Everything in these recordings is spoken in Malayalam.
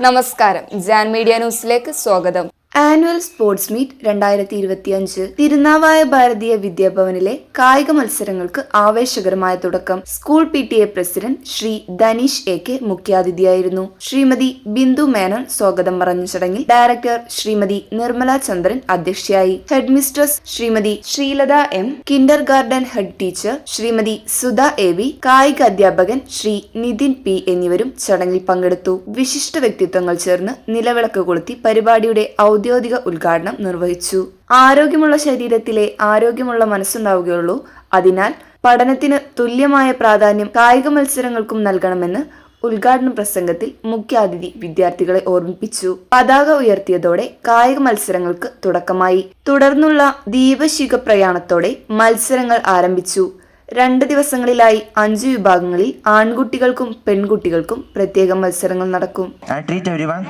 നമസ്കാരം. ജാൻ മീഡിയ ന്യൂസിലേക്ക് സ്വാഗതം. ആനുവൽ സ്പോർട്സ് മീറ്റ് രണ്ടായിരത്തി ഇരുപത്തിയഞ്ച് തിരുനാവായ ഭാരതീയ വിദ്യാഭവനിലെ കായിക മത്സരങ്ങൾക്ക് ആവേശകരമായ തുടക്കം. School P T A president Shri Dhaneesh A K മുഖ്യാതിഥിയായിരുന്നു. Shrimati Bindu Menon സ്വാഗതം പറഞ്ഞ ചടങ്ങിൽ ഡയറക്ടർ ശ്രീമതി നിർമ്മല ചന്ദ്രൻ അധ്യക്ഷയായി. Head mistress Shrimati Sreelatha M. Kindergarten head teacher Shrimati Sudha A V. കായിക അധ്യാപകൻ ശ്രീ നിതിൻ പി എന്നിവരും ചടങ്ങിൽ പങ്കെടുത്തു. വിശിഷ്ട വ്യക്തിത്വങ്ങൾ ചേർന്ന് നിലവിളക്ക് കൊളുത്തി പരിപാടിയുടെ ഔദ്യോഗിക ഉദ്ഘാടനം നിർവഹിച്ചു. ആരോഗ്യമുള്ള ശരീരത്തിലെ ആരോഗ്യമുള്ള മനസ്സുണ്ടാവുകയുള്ളൂ. അതിനാൽ പഠനത്തിന് തുല്യമായ പ്രാധാന്യം കായിക മത്സരങ്ങൾക്കും നൽകണമെന്ന് ഉദ്ഘാടന പ്രസംഗത്തിൽ മുഖ്യാതിഥി വിദ്യാർത്ഥികളെ ഓർമ്മിപ്പിച്ചു. പതാക ഉയർത്തിയതോടെ കായിക മത്സരങ്ങൾക്ക് തുടക്കമായി. തുടർന്നുള്ള ദീപശിഖ പ്രയാണത്തോടെ മത്സരങ്ങൾ ആരംഭിച്ചു. രണ്ട് ദിവസങ്ങളിലായി അഞ്ച് വിഭാഗങ്ങളിൽ ആൺകുട്ടികൾക്കും പെൺകുട്ടികൾക്കും പ്രത്യേക മത്സരങ്ങൾ നടക്കും I treat everyone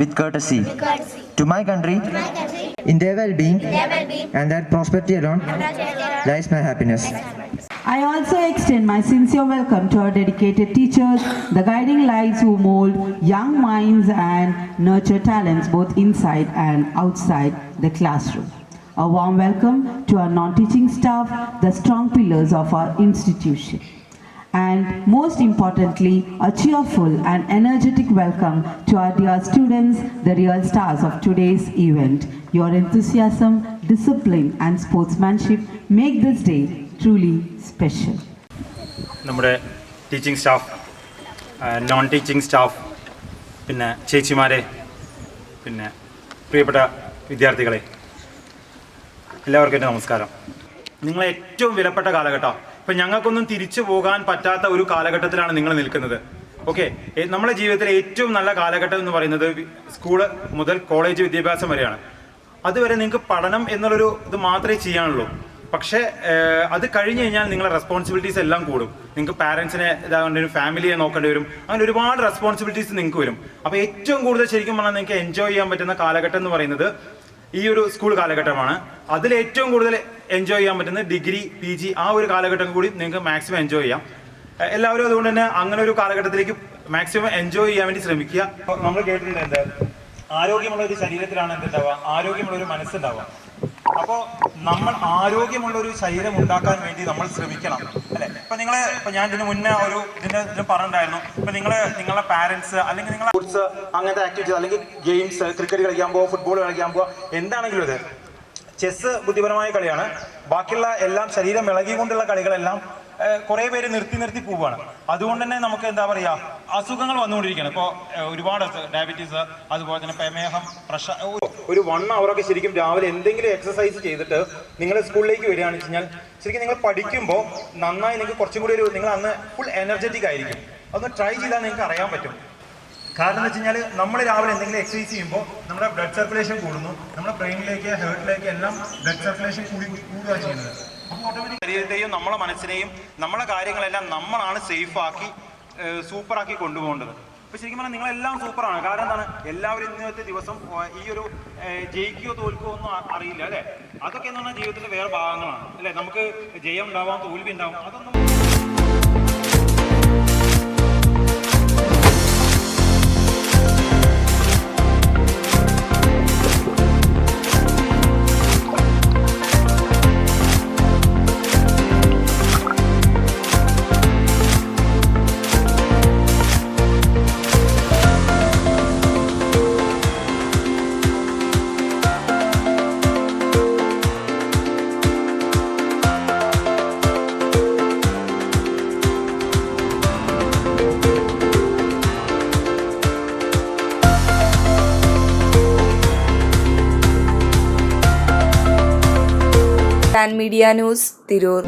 with courtesy. To my country, in their well-being and their prosperity alone lies my happiness. I also extend my sincere welcome to our dedicated teachers, the guiding lights who mold young minds and nurture talents both inside and outside the classroom. A warm welcome to our non-teaching staff, the strong pillars of our institution. And most importantly, a cheerful and energetic welcome to our dear students, the real stars of today's event. Your enthusiasm, discipline, and sportsmanship make this day truly special. നമ്മുടെ teaching staff non teaching staff പിന്നെ ചേച്ചിമാരെ പിന്നെ പ്രിയപ്പെട്ട വിദ്യാർത്ഥികളെ എല്ലാവർക്കും എന്റെ നമസ്കാരം. നിങ്ങൾ ഏറ്റവും വിലപ്പെട്ട കാലഘട്ടം. ഇപ്പം ഞങ്ങൾക്കൊന്നും തിരിച്ചു പോകാൻ പറ്റാത്ത ഒരു കാലഘട്ടത്തിലാണ് നിങ്ങൾ നിൽക്കുന്നത്. ഓക്കെ നമ്മുടെ ജീവിതത്തിലെ ഏറ്റവും നല്ല കാലഘട്ടം എന്ന് പറയുന്നത് സ്കൂൾ മുതൽ കോളേജ് വിദ്യാഭ്യാസം വരെയാണ്. അതുവരെ നിങ്ങൾക്ക് പഠനം എന്നുള്ളൊരു ഇത് മാത്രമേ ചെയ്യാനുള്ളൂ. പക്ഷേ അത് കഴിഞ്ഞ് കഴിഞ്ഞാൽ നിങ്ങളുടെ റെസ്പോൺസിബിലിറ്റീസ് എല്ലാം കൂടും. നിങ്ങൾക്ക് പാരൻസിനെ ഇതാകേണ്ടി വരും ഫാമിലിയെ നോക്കേണ്ടി വരും. അങ്ങനെ ഒരുപാട് റെസ്പോൺസിബിലിറ്റീസ് നിങ്ങൾക്ക് വരും. അപ്പോൾ ഏറ്റവും കൂടുതൽ ശരിക്കും പറഞ്ഞാൽ നിങ്ങൾക്ക് എൻജോയ് ചെയ്യാൻ പറ്റുന്ന കാലഘട്ടം എന്ന് പറയുന്നത് ഈ ഒരു സ്കൂൾ കാലഘട്ടമാണ്. അതിൽ ഏറ്റവും കൂടുതൽ എൻജോയ് ചെയ്യാൻ പറ്റുന്ന ഡിഗ്രി പി ജി ആ ഒരു കാലഘട്ടം കൂടി നിങ്ങൾക്ക് മാക്സിമം എൻജോയ് ചെയ്യാം. എല്ലാവരും അതുകൊണ്ട് തന്നെ അങ്ങനെ ഒരു കാലഘട്ടത്തിലേക്ക് മാക്സിമം എൻജോയ് ചെയ്യാൻ വേണ്ടി ശ്രമിക്കുക. നമ്മൾ കേട്ടിട്ടുണ്ട് എന്താ ആരോഗ്യമുള്ള ഒരു ശരീരത്തിലാണ് എന്തുണ്ടാവുക? ആരോഗ്യമുള്ള ഒരു മനസ്സുണ്ടാവുക. അപ്പോൾ നമ്മൾ ആരോഗ്യമുള്ള ഒരു ശരീരം ഉണ്ടാക്കാൻ വേണ്ടി നമ്മൾ ശ്രമിക്കണം അല്ലെ? ഇപ്പൊ നിങ്ങൾ ഇപ്പൊ ഞാൻ ഇതിന് മുന്നേ ഒരു ഇതിന്റെ ഇതിന് പറഞ്ഞിട്ടുണ്ടായിരുന്നു. ഇപ്പൊ നിങ്ങൾ നിങ്ങളുടെ പാരന്റ്സ് അല്ലെങ്കിൽ നിങ്ങൾ സ്പോർട്സ് അങ്ങനത്തെ ആക്ടിവിറ്റീസ് അല്ലെങ്കിൽ ഗെയിംസ് ക്രിക്കറ്റ് കളിക്കാൻ പോവുക ഫുട്ബോൾ കളിക്കാൻ പോവുക എന്താണെങ്കിലും ഇത്. ചെസ് ബുദ്ധിപരമായ കളിയാണ്. ബാക്കിയുള്ള എല്ലാം ശരീരം ഇളകിക്കൊണ്ടുള്ള കളികളെല്ലാം കുറെ പേര് നിർത്തി നിർത്തി പോവുകയാണ്. അതുകൊണ്ട് തന്നെ നമുക്ക് എന്താ പറയുക അസുഖങ്ങൾ വന്നുകൊണ്ടിരിക്കുകയാണ്. ഇപ്പോൾ ഒരുപാട് ഡയബറ്റീസ് അതുപോലെ തന്നെ പ്രമേഹം പ്രഷർ ഒരു വൺ അവറൊക്കെ ശരിക്കും രാവിലെ എന്തെങ്കിലും എക്സസൈസ് ചെയ്തിട്ട് നിങ്ങൾ സ്കൂളിലേക്ക് വരികയാണെന്ന് വെച്ച് കഴിഞ്ഞാൽ ശരിക്കും നിങ്ങൾ പഠിക്കുമ്പോൾ നന്നായി നിങ്ങൾക്ക് കുറച്ചും കൂടി ഒരു നിങ്ങൾ അന്ന് ഫുൾ എനർജറ്റിക് ആയിരിക്കും. അതൊന്ന് ട്രൈ ചെയ്താൽ നിങ്ങൾക്ക് അറിയാൻ പറ്റും. കാരണം എന്ന് വെച്ച് കഴിഞ്ഞാൽ നമ്മൾ രാവിലെ എന്തെങ്കിലും എക്സസൈസ് ചെയ്യുമ്പോൾ നമ്മുടെ ബ്ലഡ് സർക്കുലേഷൻ കൂടുന്നു. നമ്മുടെ ബ്രെയിനിലേക്ക് ഹേർട്ടിലേക്ക് എല്ലാം ബ്ലഡ് സർക്കുലേഷൻ കൂടി കൂടുകയാണ് ചെയ്യുന്നത്. ശരീരത്തെയും നമ്മളെ മനസ്സിനെയും നമ്മളെ കാര്യങ്ങളെല്ലാം നമ്മളാണ് സേഫാക്കി സൂപ്പറാക്കി കൊണ്ടുപോകേണ്ടത്. അപ്പോൾ ശരിക്കും പറഞ്ഞാൽ നിങ്ങളെല്ലാം സൂപ്പറാണ്. കാരണം എന്താണ്? എല്ലാവരും ഇന്നത്തെ ദിവസം ഈ ഒരു ജയിക്കുകയോ തോൽക്കുകയോ ഒന്നും അറിയില്ല അല്ലേ? അതൊക്കെ എന്ന് പറഞ്ഞാൽ ജീവിതത്തിലെ വേറെ ഭാഗങ്ങളാണ്. അല്ലേ? നമുക്ക് ജയം ഉണ്ടാവാം തോൽവി ഉണ്ടാവാം അതൊന്നും മീഡിയ ന്യൂസ് തിരൂർ